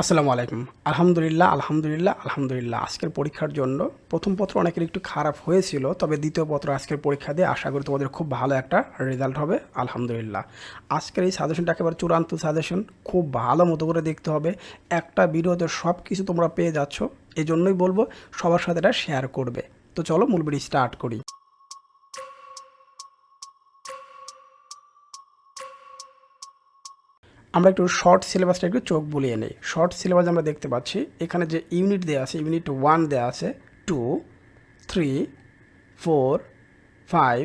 আসসালামু আলাইকুম। আলহামদুলিল্লাহ আলহামদুলিল্লাহ আলহামদুলিল্লাহ। আজকের পরীক্ষার জন্য প্রথম পত্র অনেকের একটু খারাপ হয়েছিল, তবে দ্বিতীয় পত্র আজকের পরীক্ষা দিয়ে আশা করি তোমাদের খুব ভালো একটা রেজাল্ট হবে। আলহামদুলিল্লাহ। আজকের এই সাজেশনটা একেবারে চূড়ান্ত সাজেশন খুব ভালো মতো করে দেখতে হবে। একটা ভিডিওতে সব কিছু তোমরা পেয়ে যাচ্ছ এই জন্যই বলব সবার সাথে এটা শেয়ার করবে। তো চলো মূল ভিডিও স্টার্ট করি। আমরা একটু শর্ট সিলেবাসটা একটু চোখ বুলিয়ে নিই। শর্ট সিলেবাস আমরা দেখতে পাচ্ছি। এখানে যে ইউনিট দেওয়া আছে ইউনিট ওয়ান দেওয়া আছে two three four five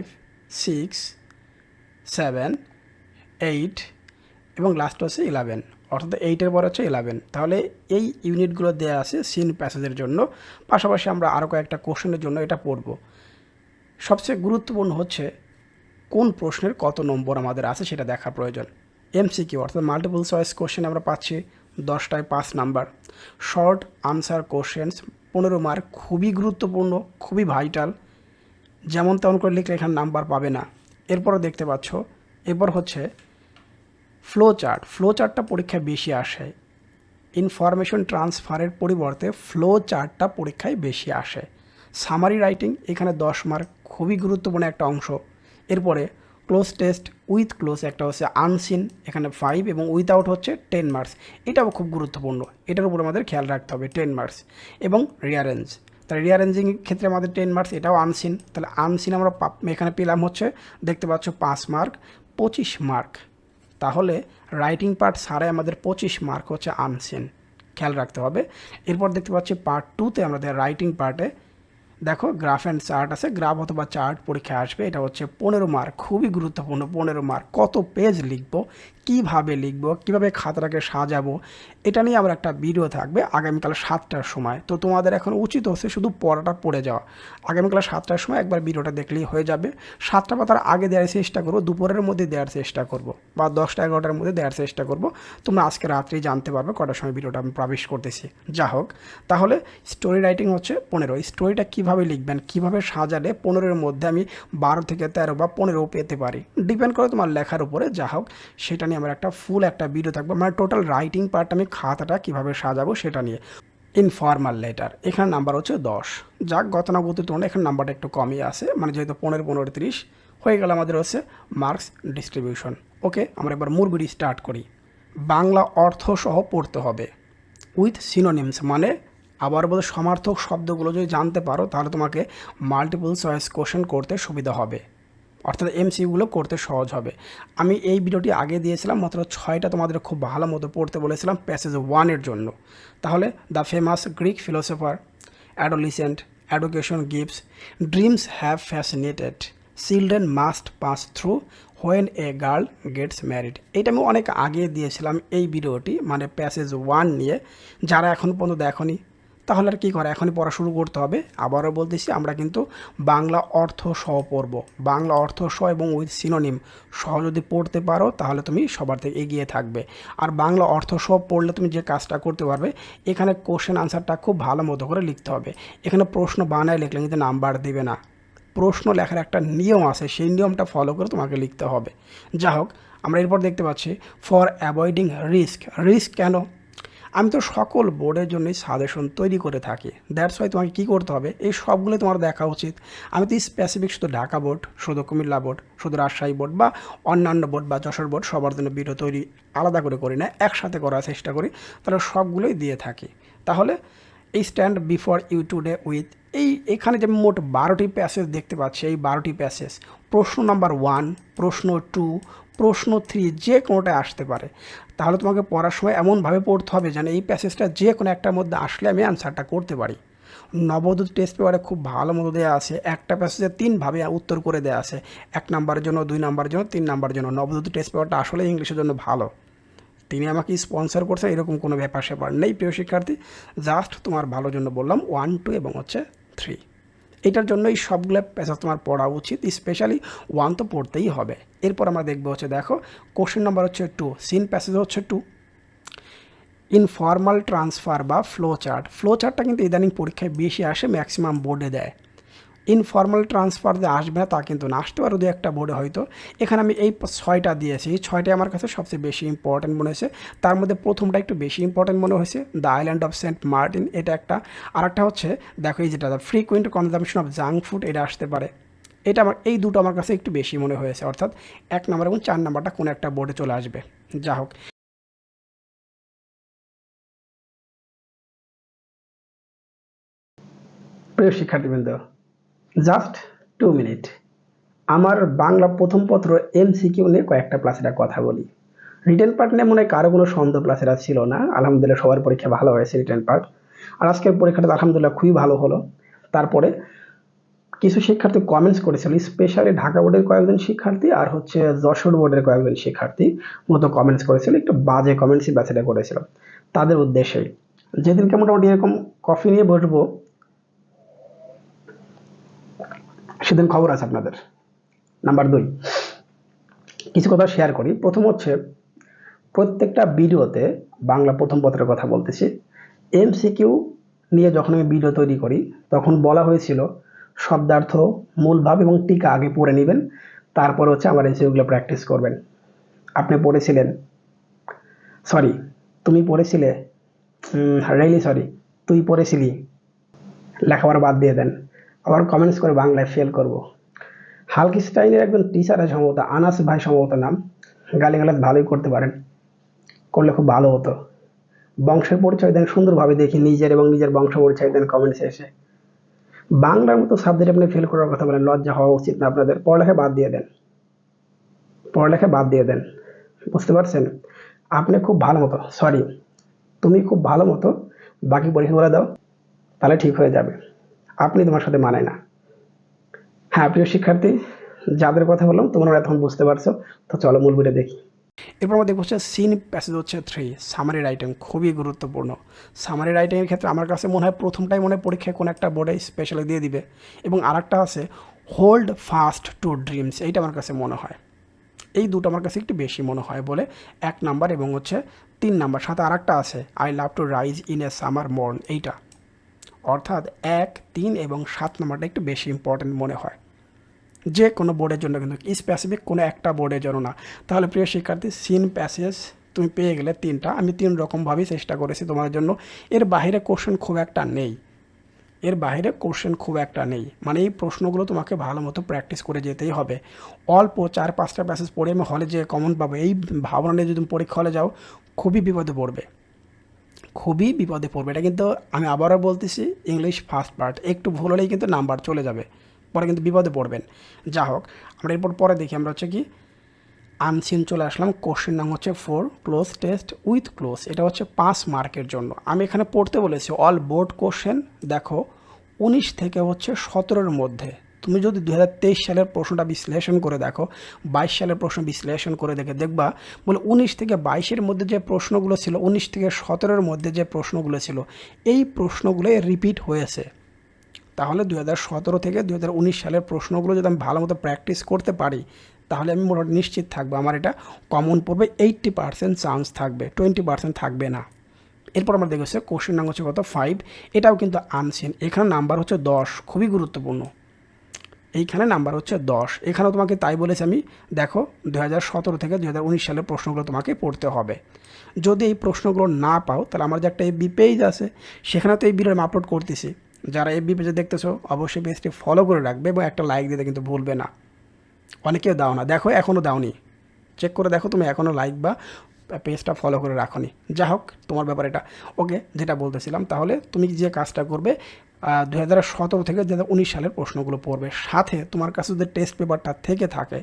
six seven eight এবং লাস্ট হচ্ছে ইলেভেন অর্থাৎ এইটের পর হচ্ছে ইলেভেন তাহলে এই ইউনিটগুলো দেওয়া আছে সিন প্যাসেজের জন্য। পাশাপাশি আমরা আরও কয়েকটা কোশ্চেনের জন্য এটা পড়ব। সবচেয়ে গুরুত্বপূর্ণ হচ্ছে কোন প্রশ্নের কত নম্বর আমাদের আছে সেটা দেখা প্রয়োজন। এমসিকিউ অর্থাৎ মাল্টিপল চয়েস কোশ্চেন আমরা পাচ্ছি দশটায় পাঁচ নাম্বার শর্ট আনসার কোশ্চেন্স পনেরো মার্ক খুবই গুরুত্বপূর্ণ, খুবই ভাইটাল যেমন তেমন করে লিখলে এখানে নাম্বার পাবে না। এরপরও দেখতে পাচ্ছ, এরপর হচ্ছে ফ্লো চার্ট ফ্লো চার্টটা পরীক্ষায় বেশি আসে। ইনফরমেশন ট্রান্সফারের পরিবর্তে ফ্লো চার্টটা পরীক্ষায় বেশি আসে। সামারি রাইটিং এখানে দশ মার্ক খুবই গুরুত্বপূর্ণ একটা অংশ। এরপরে ক্লোজ টেস্ট উইথ ক্লোজ একটা হচ্ছে আনসিন এখানে ফাইভ এবং উইথআউট হচ্ছে টেন মার্কস এটাও খুব গুরুত্বপূর্ণ। এটার উপর আমাদের খেয়াল রাখতে হবে টেন মার্কস এবং রিয়ারেঞ্জ তাহলে রিয়ারেঞ্জিং ক্ষেত্রে আমাদের টেন মার্কস এটাও আনসিন তাহলে আনসিন আমরা এখানে পেলাম হচ্ছে, দেখতে পাচ্ছ পাঁচ মার্ক পঁচিশ মার্ক তাহলে রাইটিং পার্ট ছাড়াই আমাদের পঁচিশ মার্ক হচ্ছে আনসিন খেয়াল রাখতে হবে। এরপর দেখতে পাচ্ছি পার্ট টুতে আমাদের রাইটিং পার্টে দেখো গ্রাফ অ্যান্ড চার্ট আছে গ্রাফ অথবা চার্ট পরীক্ষায় আসবে, এটা হচ্ছে পনেরো মার্ক খুবই গুরুত্বপূর্ণ পনেরো মার্ক কত পেজ লিখব কীভাবে লিখব, কীভাবে খাতাটাকে সাজাবো, এটা নিয়ে আমার একটা ভিডিও থাকবে আগামীকাল সাতটার সময়। তো তোমাদের এখন উচিত হচ্ছে শুধু পড়াটা পড়ে যাওয়া। আগামীকাল সাতটার সময় একবার ভিডিওটা দেখলেই হয়ে যাবে। সাতটা পাতার আগে দেওয়ার চেষ্টা করব, দুপুরের মধ্যে দেওয়ার চেষ্টা করব বা দশটা, এগারোটার মধ্যে দেওয়ার চেষ্টা করব। তোমরা আজকে রাত্রেই জানতে পারবে কটার সময় ভিডিওটা আমি প্রবেশ করতেছি। যা হোক, তাহলে স্টোরি রাইটিং হচ্ছে পনেরো। স্টোরিটা কীভাবে লিখবেন, কীভাবে সাজালে পনেরোর মধ্যে আমি বারো থেকে তেরো বা পনেরো পেতে পারি। ডিপেন্ড করে তোমার লেখার উপরে, যা হোক, সেটা নিয়ে আমার একটা ফুল একটা ভিডিও থাকবে। মানে টোটাল রাইটিং পার্ট আমি খাতাটা কীভাবে সাজাবো সেটা নিয়ে। ইনফর্মাল লেটার এখানে নাম্বার হচ্ছে দশ। যাক, গতানুগতিক তুলনায় এখানে নাম্বারটা একটু কমই আছে। মানে যেহেতু পনেরো পনেরো, তিরিশ, হয়ে গেল আমাদের হচ্ছে মার্কস ডিস্ট্রিবিউশন ওকে আমরা এবার মূল ভিডিও স্টার্ট করি। বাংলা অর্থ সহ পড়তে হবে। উইথ সিনোনিমস মানে আবার বলতে সমার্থক শব্দগুলো যদি জানতে পারো, তাহলে তোমাকে মাল্টিপল চয়েস কোশ্চেন করতে সুবিধা হবে। অর্থাৎ এমসিগুলো করতে সহজ হবে। আমি এই ভিডিওটি আগে দিয়েছিলাম, মাত্র ছয়টা তোমাদের খুব ভালো মতো পড়তে বলেছিলাম প্যাসেজ ওয়ানের জন্য। তাহলে the famous Greek philosopher adolescent education gives dreams have fascinated children must pass through when a girl gets married এটা আমি অনেক আগে দিয়েছিলাম এই ভিডিওটি মানে প্যাসেজ ওয়ান নিয়ে। যারা এখন পর্যন্ত দেখনি তাহলে আর কী করে? এখনই পড়া শুরু করতে হবে। আবারও বলতেছি, আমরা কিন্তু বাংলা অর্থ সহ পড়ব। বাংলা অর্থ সহ এবং উইথ সিনোনিম সহ যদি পড়তে পারো, তাহলে তুমি সবার থেকে এগিয়ে থাকবে। আর বাংলা অর্থ সহ পড়লে তুমি যে কাজটা করতে পারবে, এখানে কোশ্চেন আনসারটা খুব ভালো মতো করে লিখতে হবে। এখানে প্রশ্ন বানায় লিখলে কিন্তু নাম্বার দেবে না। প্রশ্ন লেখার একটা নিয়ম আছে, সেই নিয়মটা ফলো করে তোমাকে লিখতে হবে। যা হোক, আমরা এরপর দেখতে পাচ্ছি ফর অ্যাভয়েডিং রিস্ক রিস্ক কেন? আমি তো সকল বোর্ডের জন্যই সাজেশন তৈরি করে থাকি। দ্যাটস ওয়াই তোমাকে কী করতে হবে? এই সবগুলো তোমার দেখা উচিত। আমি তো স্পেসিফিক শুধু ঢাকা বোর্ড শুধু কুমিল্লা বোর্ড শুধু রাজশাহী বোর্ড বা অন্যান্য বোর্ড বা যশোর বোর্ড সবার জন্য ভিডিও তৈরি আলাদা করে করি না, একসাথে করার চেষ্টা করি। তাহলে সবগুলোই দিয়ে থাকি। তাহলে stand before you today with এই এখানে যে মোট বারোটি প্যাসেজ দেখতে পাচ্ছি, এই বারোটি প্যাসেজ প্রশ্ন নাম্বার ওয়ান প্রশ্ন টু প্রশ্ন থ্রি যে কোনোটা আসতে পারে। তাহলে তোমাকে পড়ার সময় এমনভাবে পড়তে হবে যেন এই প্যাসেজটা যে কোনো একটার মধ্যে আসলে আমি অ্যান্সারটা করতে পারি। নবদূত টেস্ট পেপারে খুব ভালো মতো দেওয়া আছে। একটা প্যাসেজে তিনভাবে উত্তর করে দেওয়া আছে। এক নাম্বারের জন্য, দুই নাম্বারের জন্য, তিন নাম্বারের জন্য। নবদূত টেস্ট পেপারটা আসলে ইংলিশের জন্য ভালো। তিনি আমাকে স্পন্সর করছেন, এরকম কোনো ব্যাপার স্যাপার নেই, প্রিয় শিক্ষার্থী। জাস্ট তোমার ভালোর জন্য বললাম ওয়ান টু এবং হচ্ছে থ্রি এটার জন্য এই সবগুলো প্যাসেজ তোমার পড়া উচিত স্পেশালি ওয়ান তো পড়তেই হবে। এরপর আমরা দেখব হচ্ছে, দেখো কোশ্চেন নাম্বার হচ্ছে টু সিন প্যাসেজ হচ্ছে টু ইনফর্মাল ট্রান্সফার বা ফ্লো চার্ট ফ্লো চার্টটা কিন্তু ইদানিং পরীক্ষায় বেশি আসে ম্যাক্সিমাম বোর্ডে দেয়। ইনফর্মাল ট্রান্সফার যে আসবে না, তা কিন্তু না। আসতে পারে দু একটা বোর্ডে হয়তো। এখানে আমি এই ছয়টা দিয়েছি। এই ছয়টাই আমার কাছে সবচেয়ে বেশি ইম্পর্টেন্ট মনে হয়েছে। তার মধ্যে প্রথমটা একটু বেশি ইম্পর্টেন্ট মনে হয়েছে the island of Saint Martin এটা একটা। আর একটা হচ্ছে, দেখো এই যেটা frequent consumption of junk food এটা আসতে পারে। এটা আমার, এই দুটো আমার কাছে একটু বেশি মনে হয়েছে। অর্থাৎ এক নাম্বার এবং চার নাম্বারটা কোনো একটা বোর্ডে চলে আসবে। যা হোক। প্রিয় শিক্ষার্থীবৃন্দ জাস্ট টু মিনিট। আমার বাংলা প্রথম পত্র এমসিকিউ নিয়ে কয়েকটা ক্লাসের কথা বলি। রিটেন পার্ট নিয়ে মনে হয় কারও কোনো সন্দেহ ক্লাসের ছিল না। আলহামদুলিল্লাহ সবার পরীক্ষা ভালো হয়েছে রিটেন পার্ট। আর আজকের পরীক্ষাটা আলহামদুলিল্লাহ খুবই ভালো হলো। তারপরে কিছু শিক্ষার্থী কমেন্টস করেছিল স্পেশালি ঢাকা বোর্ডের কয়েকজন শিক্ষার্থী আর হচ্ছে যশোর বোর্ডের কয়েকজন শিক্ষার্থী মতো কমেন্টস করেছিল, একটু বাজে কমেন্টসই ব্যাচেটা করেছিল। তাদের উদ্দেশ্যেই যেদিনকে মোটামুটি এরকম কফি নিয়ে বসবো সেদিন খবর আছে আপনাদের। নাম্বার দুই। কিছু কথা শেয়ার করি। প্রথম হচ্ছে, প্রত্যেকটা ভিডিওতে বাংলা প্রথম পত্রের কথা বলতেছি। এমসিকিউ নিয়ে যখন আমি ভিডিও তৈরি করি, তখন বলা হয়েছিল, শব্দার্থ, মূল ভাব এবং টিকা আগে পড়ে নেবেন, তারপর হচ্ছে আমার এমসিকিউগুলো প্র্যাকটিস করবেন। আপনি পড়েছিলেন সরি তুমি পড়েছিলে রেলি সরি তুই পড়েছিলি, লেখাপড়া বাদ দিয়ে দেন। আবার কমেন্টস করে বাংলায় ফেল করব। হালকি স্টাইলের একজন টিচার আছে সম্ভবত, আনাস ভাই সম্ভবত নাম। গালিগালাজ ভালোই করতে পারেন। করলে খুব ভালো হতো। বংশের পরিচয় দেন, সুন্দরভাবে দেখি নিজের এবং নিজের বংশ পরিচয় দেন কমেন্টসে এসে। বাংলার মতো সাবজেক্ট আপনি ফেল করার কথা বলেন, লজ্জা হওয়া উচিত না আপনাদের। পড়ালেখা বাদ দিয়ে দেন। পড়ালেখা বাদ দিয়ে দেন। বুঝতে পারছেন? আপনি খুব ভালো মতো সরি তুমি খুব ভালো মতো বাকি পরীক্ষাগুলো দাও, তাহলে ঠিক হয়ে যাবে। আপনি তোমার সাথে মানায় না। হ্যাঁ প্রিয় শিক্ষার্থী, যাদের কথা বললাম, তোমরা এখন বুঝতে পারছ। তো চলো মূল বইটা দেখি। এরপর আমরা দেখব হচ্ছে সিন প্যাসেজ হচ্ছে থ্রি সামারি রাইটিং খুবই গুরুত্বপূর্ণ। সামারি রাইটিংয়ের ক্ষেত্রে আমার কাছে মনে হয় প্রথমটাই মনে পরীক্ষায় কোনো একটা বোর্ডে স্পেশালি দিয়ে দিবে। এবং আরেকটা আছে হোল্ড ফাস্ট টু ড্রিমস এইটা আমার কাছে মনে হয়। এই দুটো আমার কাছে একটু বেশি মনে হয় বলে এক নাম্বার এবং হচ্ছে তিন নাম্বার। সাথে আরেকটা আছে I love to rise in a summer morn এইটা। অর্থাৎ এক, তিন এবং সাত নম্বরটা একটু বেশি ইম্পর্টেন্ট মনে হয়। যে কোনো বোর্ডের জন্য কিন্তু স্পেসিফিক কোনো একটা বোর্ডের জন্য না। তাহলে প্রিয় শিক্ষার্থী সিন প্যাসেজ তুমি পেয়ে গেলে তিনটা। আমি তিন রকমভাবেই চেষ্টা করেছি তোমার জন্য। এর বাইরে কোশ্চেন খুব একটা নেই। এর বাইরে কোশ্চেন খুব একটা নেই। মানে এই প্রশ্নগুলো তোমাকে ভালো মতো প্র্যাকটিস করে যেতেই হবে। অল্প চার, পাঁচটা প্যাসেজ পড়ে আমি হলে যে কমন পাবো। এই ভাবনা নিয়ে যদি তুমি পরীক্ষা হলে যাও, খুবই বিপদে পড়বে। খুবই বিপদে পড়বে। এটা কিন্তু আমি আবারও বলতেছি ইংলিশ ফার্স্ট পার্ট একটু ভুল হলেই কিন্তু নাম্বার চলে যাবে, পরে কিন্তু বিপদে পড়বেন। যা হোক, আমরা এরপর পরে দেখি, আমরা হচ্ছে কি আনসিন চলে আসলাম কোশ্চেন নাম হচ্ছে four cloze test with cloze এটা হচ্ছে পাঁচ মার্কের জন্য। আমি এখানে পড়তে বলেছি অল বোর্ড কোশ্চেন দেখো, উনিশ থেকে হচ্ছে সতেরোর মধ্যে। তুমি যদি দু হাজার তেইশ সালের প্রশ্নটা বিশ্লেষণ করে দেখো, বাইশ সালের প্রশ্ন বিশ্লেষণ করে দেখে দেখবা, বলে উনিশ থেকে বাইশের মধ্যে যে প্রশ্নগুলো ছিল, উনিশ থেকে সতেরোর মধ্যে যে প্রশ্নগুলো ছিল, এই প্রশ্নগুলো রিপিট হয়েছে। তাহলে দু সতেরো থেকে দু হাজার উনিশ সালের প্রশ্নগুলো যদি আমি ভালো মতো প্র্যাকটিস করতে পারি, তাহলে আমি মোটামুটি নিশ্চিত থাকব আমার এটা কমন পড়বে এইট্টি পার্সেন্ট চান্স থাকবে টোয়েন্টি পার্সেন্ট থাকবে না। এরপর আমরা দেখেছি কোশ্চেন নাম্বার হচ্ছে কত? ফাইভ এটাও কিন্তু আনসিন এখানে নাম্বার হচ্ছে দশ, খুবই গুরুত্বপূর্ণ। এইখানে নাম্বার হচ্ছে দশ। এখানেও তোমাকে তাই বলেছি আমি, দেখো দু থেকে দুহাজার উনিশ সালের প্রশ্নগুলো তোমাকে পড়তে হবে। যদি এই প্রশ্নগুলো না পাও, তাহলে আমার যে একটা এই বি পেজ আছে সেখানে তো এই বিলের আপলোড করতেছি। যারা এই বি পেজে দেখতেছো, অবশ্যই পেজটি ফলো করে রাখবে এবং একটা লাইক দিতে কিন্তু ভুলবে না। অনেকেও দাও না। দেখো এখনও দাওনি। চেক করে দেখো তুমি এখনও লাইক বা পেজটা ফলো করে রাখোনি। যা হোক তোমার ব্যাপার এটা। ওকে যেটা বলতেছিলাম, তাহলে তুমি যে কাজটা করবে দু হাজার সতেরো থেকে দু হাজার উনিশ সালের প্রশ্নগুলো পড়বে। সাথে তোমার কাছে যদি টেস্ট পেপারটা থেকে থাকে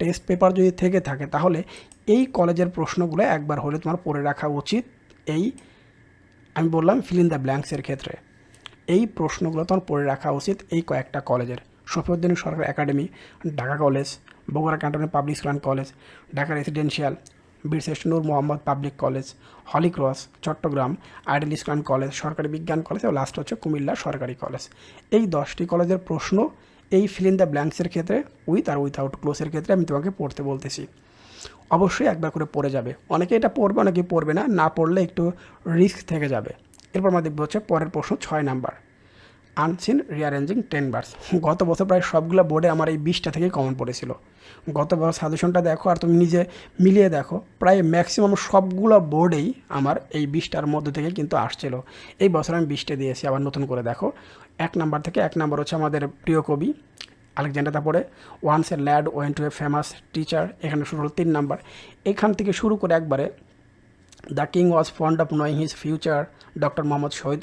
টেস্ট পেপার যদি থেকে থাকে, তাহলে এই কলেজের প্রশ্নগুলো একবার হলে তোমার পড়ে রাখা উচিত। এই, আমি বললাম ফিল ইন দ্য ব্ল্যাঙ্কসের ক্ষেত্রে। এই প্রশ্নগুলো তোমার পড়ে রাখা উচিত এই কয়েকটা কলেজের। Shafiuddin Sarkar academy, Dhaka college, Bogura cantonment public school and college Dhaka residential Birshreshtha Noor Mohammad public college Holy Cross Chattogram, ideal Islam college, সরকারি বিজ্ঞান কলেজ এবং লাস্ট হচ্ছে কুমিল্লা সরকারি কলেজ। এই দশটি কলেজের প্রশ্ন এই ফিল দ্য ব্ল্যাঙ্কসের ক্ষেত্রে উইথ আর উইথআউট ক্লোজের ক্ষেত্রে আমি তোমাকে পড়তে বলতেছি। অবশ্যই একবার করে পড়ে যাবে। অনেকে এটা পড়বে, অনেকে পড়বে না। না পড়লে একটু রিস্ক থেকে যাবে। এরপর আমরা দেখব হচ্ছে পরের প্রশ্ন ছয় number. Unseen rearranging ten bars গত বছর প্রায় সবগুলো বোর্ডে আমার এই বিশটা থেকে কমন পড়েছিল। গত বছর সাজেশনটা দেখো আর তুমি নিজে মিলিয়ে দেখো। প্রায় ম্যাক্সিমাম সবগুলো বোর্ডেই আমার এই বিশটার মধ্যে থেকে কিন্তু আসছিল। এই বছর আমি বিশটা দিয়েছি, আবার নতুন করে দেখো। এক নাম্বার থেকে এক নাম্বার হচ্ছে আমাদের প্রিয় কবি আলেকজান্ডার তারপরে once a lad went to a famous teacher এখানে শুরু হলো তিন নাম্বার এখান থেকে শুরু করে একবারে the king was fond of knowing his future. Doctor Mohammad Shahid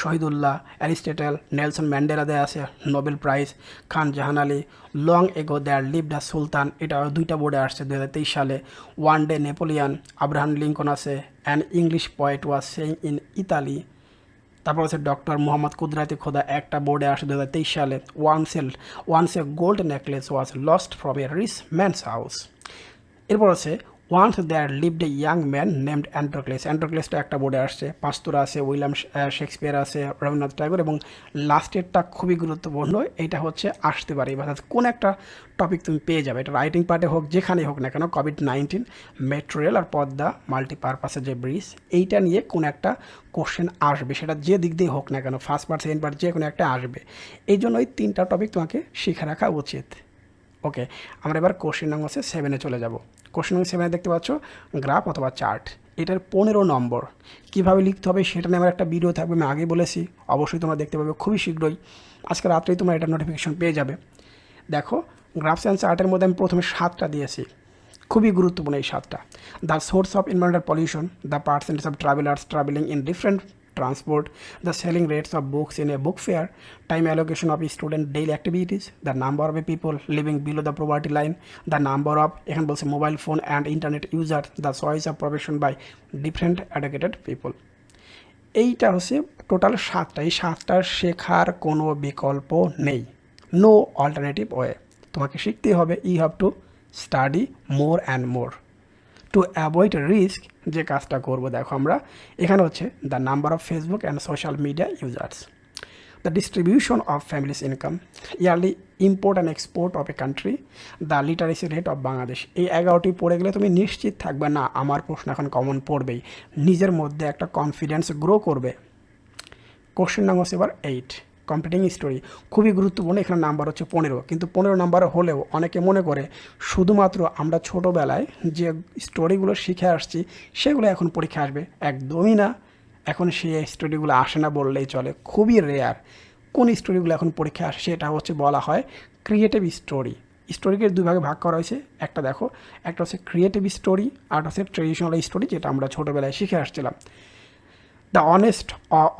Shahidullah, Aristotle, Nelson Mandela দেয়া আছে, Nobel prize. Khan Jahan Ali long ago there live the সুলতান এটা দুইটা বোর্ডে আসছে দু হাজার তেইশ সালে। One day Napoleon Abraham Lincoln আছে and English poet was saying in Italy তারপর আছে ডক্টর মোহাম্মদ কুদরাতি খোদা, একটা বোর্ডে আসে দু হাজার তেইশ সালে। Once a once a gold necklace was lost from a rich man's house এরপর আছে once there lived a young man named Androcles অ্যান্ড্রোক্লেসটা একটা বোর্ডে আসছে পাঁচতুরা আছে, উইলিয়াম শেক্সপিয়ার আছে, রবীন্দ্রনাথ ট্যাগর এবং লাস্টেরটা খুবই গুরুত্বপূর্ণ, এটা হচ্ছে আসতে পারে। এবার কোন একটা টপিক তুমি পেয়ে যাবে, এটা রাইটিং পার্টে হোক, যেখানেই হোক না কেন কোভিড নাইন্টিন মেট্রো রেল আর পদ্মা মাল্টিপারপাসের যে ব্রিজ এইটা নিয়ে কোন একটা কোশ্চেন আসবে। সেটা যে দিক দিয়ে হোক না কেন ফার্স্ট পার্ট সেকেন্ড পার্ট যে কোনো একটা আসবে। এই জন্য ওই তিনটা টপিক তোমাকে শিখে রাখা উচিত। ওকে আমরা এবার কোশ্চেন নম্বর সেভেনে চলে যাব। কোশ্চেন নম্বর সেভেনে দেখতে পাচ্ছ গ্রাফ অথবা চার্ট এটার পনেরো নম্বর। কীভাবে লিখতে হবে সেটা নিয়ে আমার একটা ভিডিও থাকবে, আমি আগেই বলেছি, অবশ্যই তোমরা দেখতে পাবে খুবই শীঘ্রই। আজকে রাত্রেই তোমরা এটা নোটিফিকেশন পেয়ে যাবে। দেখো গ্রাফস অ্যান্ড চার্টের মধ্যে আমি প্রথমে সাতটা দিয়েছি। খুবই গুরুত্বপূর্ণ এই সাতটা। The source of environmental pollution the percentage of travellers travelling in different transport, the selling rates of books in a book fair, time allocation of student daily activities, the number of people living below the poverty line, the number of বলছে mobile phone and internet user the choice of profession by different educated people এইটা হচ্ছে total সাতটা এই সাতটার শেখার কোনো বিকল্প নেই নো অল্টারনেটিভ ওয়ে তোমাকে শিখতেই হবে you have to study more and more to avoid risk যে কাজটা করব, দেখো আমরা, এখানে হচ্ছে the number of Facebook and social media users the distribution of families income yearly import and export of a country the literacy rate of Bangladesh এই এগারোটি পড়ে গেলে তুমি নিশ্চিত থাকবে, না, আমার প্রশ্ন এখন কমন পড়বেই। নিজের মধ্যে একটা কনফিডেন্স গ্রো করবে। কোশ্চেন নাম্বার এবার এইট কম্পিটিং স্টোরি খুবই গুরুত্বপূর্ণ। এখানে নাম্বার হচ্ছে পনেরো। কিন্তু পনেরো নাম্বার হলেও অনেকে মনে করে শুধুমাত্র আমরা ছোটোবেলায় যে স্টোরিগুলো শিখে আসছি, সেগুলো এখন পরীক্ষা আসবে। একদমই না। এখন সেই স্টোরিগুলো আসে না বললেই চলে। খুবই রেয়ার কোন স্টোরিগুলো এখন পরীক্ষা আসে সেটা হচ্ছে বলা হয় ক্রিয়েটিভ স্টোরি স্টোরিকে দুই ভাগে ভাগ করা হয়েছে। একটা দেখো, একটা হচ্ছে ক্রিয়েটিভ স্টোরি আর হচ্ছে ট্রেডিশনাল স্টোরি যেটা আমরা ছোটোবেলায় শিখে আসছিলাম। The honest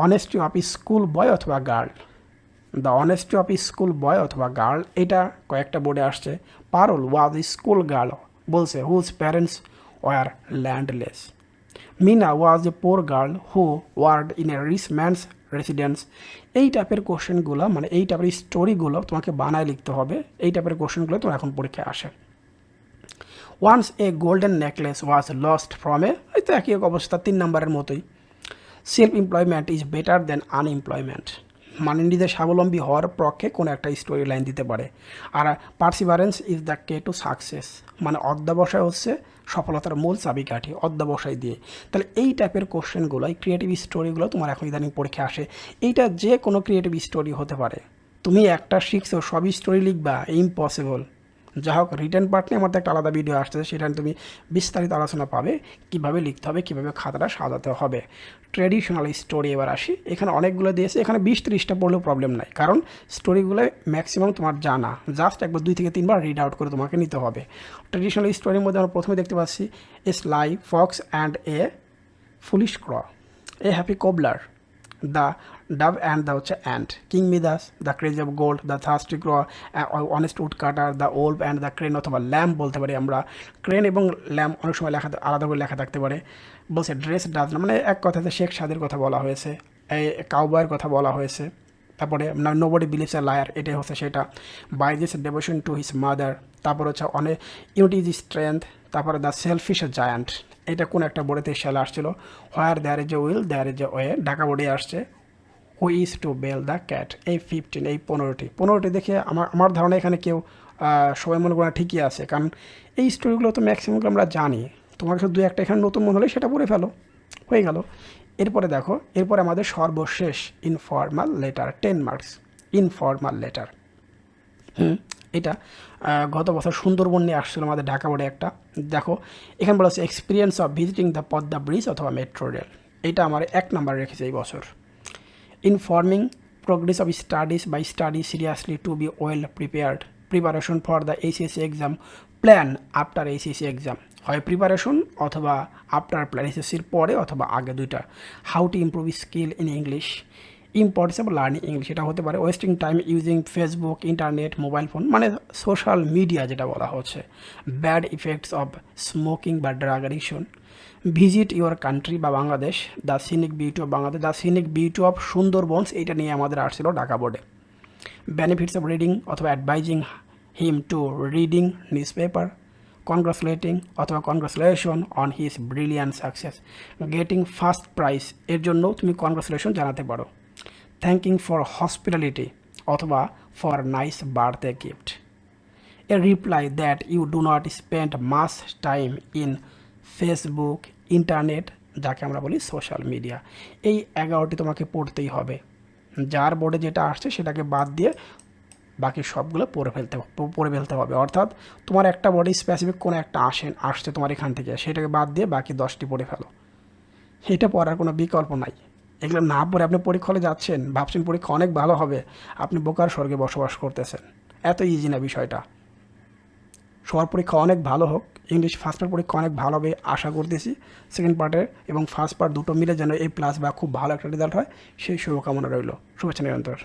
honesty of school boy অথবা girl the honesty of school boy অথবা গার্ল এটা কয়েকটা বোর্ডে আসছে। পারল ওয়াজ স্কুল গার্ল বলছে whose parents were landless Mina was a poor girl who worked in a rich man's residence এই টাইপের কোশ্চেনগুলো মানে এই টাইপের স্টোরিগুলো তোমাকে বানায় লিখতে হবে। এই টাইপের কোশ্চেনগুলো তোমার এখন পরীক্ষায় আসে। Once a golden necklace was lost from a তো একই এক অবস্থা, তিন নম্বরের মতোই। Self employment is better than unemployment মানে নিজের স্বাবলম্বী হওয়ার পক্ষে কোনো একটা স্টোরি লাইন দিতে পারে। আর perseverance is the key to success মানে অধ্যাবসায় হচ্ছে সফলতার মূল চাবিকাঠি অধ্যাবসায় দিয়ে। তাহলে এই টাইপের কোশ্চেনগুলো এই ক্রিয়েটিভ স্টোরিগুলো তোমার এখন ইদানিং পরীক্ষা আসে। এইটা যে কোনো ক্রিয়েটিভ স্টোরি হতে পারে। তুমি একটা শিখছো, সবই স্টোরি লিখবা ইম্পসিবল যা হোক রিটার্ন পার্ট নিয়ে আমার একটা আলাদা ভিডিও আসতেছে সেটা তুমি বিস্তারিত আলোচনা পাবে, কীভাবে লিখতে হবে, কীভাবে খাতাটা সাজাতে হবে। ট্রেডিশনাল স্টোরি এবার আসি, এখানে অনেকগুলো দিয়েছে, এখানে বিশ ত্রিশটা পড়লেও প্রবলেম নাই, কারণ স্টোরিগুলো ম্যাক্সিমাম তোমার জানা জাস্ট একবার দুই থেকে তিনবার রিড আউট করে তোমাকে নিতে হবে। ট্রেডিশনাল স্টোরির মধ্যে আমরা প্রথমে দেখতে পাচ্ছি a sly fox and a foolish crow a happy cobbler the dove and the হচ্ছে and king Midas the craze of gold the thirsty crow honest wood cutter the old and the crane অথবা lamp বলতে পারি আমরা। Crane এবং lamp অনেক সময় লেখা, আলাদা করে লেখা থাকতে পারে। বলছে ড্রেস ডাজ না মানে এক কথাতে শেখ সাদের কথা বলা হয়েছে এই কাউবয়ের কথা বলা হয়েছে। তারপরে নোবডি বিলিভস এ লায়ার এটাই হচ্ছে সেটা। By this devotion to his mother তারপর হচ্ছে অনেক ইউনিট ইজ স্ট্রেংথ তারপরে দ্য সেলফিশ জায়ান্ট এটা কোন একটা বোর্ডেতে সালে আসছিল। Where there is a will there is way Dhaka বোর্ডে আসছে। Is to bell the cat এই ফিফটিন এই পনেরোটি। পনেরোটি দেখে আমার আমার ধারণা এখানে কেউ সবাই মনে করা ঠিকই আছে। কারণ এই স্টোরিগুলো তো ম্যাক্সিমামগুলো আমরা জানি। তোমার কাছে দু একটা এখানে নতুন মনে হলে সেটা পড়ে ফেলো। হয়ে গেল। এরপরে দেখো, এরপরে আমাদের সর্বশেষ informal letter ten marks informal letter hmm, এটা গত বছর সুন্দরবন নিয়ে আসছিল আমাদের ঢাকা বোর্ডে একটা। দেখো, এখানে বলা হচ্ছে experience of visiting the Padma bridge অথবা মেট্রো রেল এটা আমার এক নাম্বার রেখেছে এই বছর। Informing progress of studies by study seriously to be well prepared preparation for the ACC exam plan after ACC exam হয় প্রিপারেশন অথবা আফটার প্ল্যান এসএসসির পরে অথবা আগে দুইটা how to improve skill in English importance of learning English এটা হতে পারে wasting time using Facebook internet mobile phone মানে সোশ্যাল মিডিয়া যেটা বলা হচ্ছে। ব্যাড ইফেক্টস অফ স্মোকিং বা drug addiction visit your country বা Bangladesh the scenic beauty of Bangladesh the scenic beauty of Sundarbans এইটা নিয়ে আমাদের আসছিল ঢাকা বোর্ডে বেনিফিটস অফ রিডিং অথবা advising him to reading newspaper congratulating অথবা congratulation on his brilliant success getting first prize এর জন্য তুমি কনগ্রাচুলেশন জানাতে পারো। থ্যাঙ্কিং ফর হসপিটালিটি অথবা for nice birthday gift a reply that you do not spend much time in Facebook internet যাকে আমরা বলি সোশ্যাল মিডিয়া এই এগারোটি তোমাকে পড়তেই হবে। যার বোর্ডে যেটা আসছে সেটাকে বাদ দিয়ে বাকি সবগুলো পড়ে ফেলতে পড়ে ফেলতে হবে। অর্থাৎ তোমার একটা বডি স্পেসিফিক কোনো একটা আসেন আসছে তোমার এখান থেকে, সেটাকে বাদ দিয়ে বাকি দশটি পড়ে ফেলো। এটা পড়ার কোনো বিকল্প নাই। এগুলো না পড়ে আপনি পরীক্ষা হলে যাচ্ছেন, ভাবছেন পরীক্ষা অনেক ভালো হবে, আপনি বোকার স্বর্গে বসবাস করতেছেন। এত ইজি না বিষয়টা। সবার পরীক্ষা অনেক ভালো হোক ইংলিশ ফার্স্ট পার্ট পরীক্ষা অনেক ভালো হবে, আশা করতেছি। সেকেন্ড পার্টের এবং ফার্স্ট পার্ট দুটো মিলে যেন এই প্লাস বা খুব ভালো একটা রেজাল্ট হয়, সেই শুভকামনা রইল। শুভেচ্ছা নিরন্তর।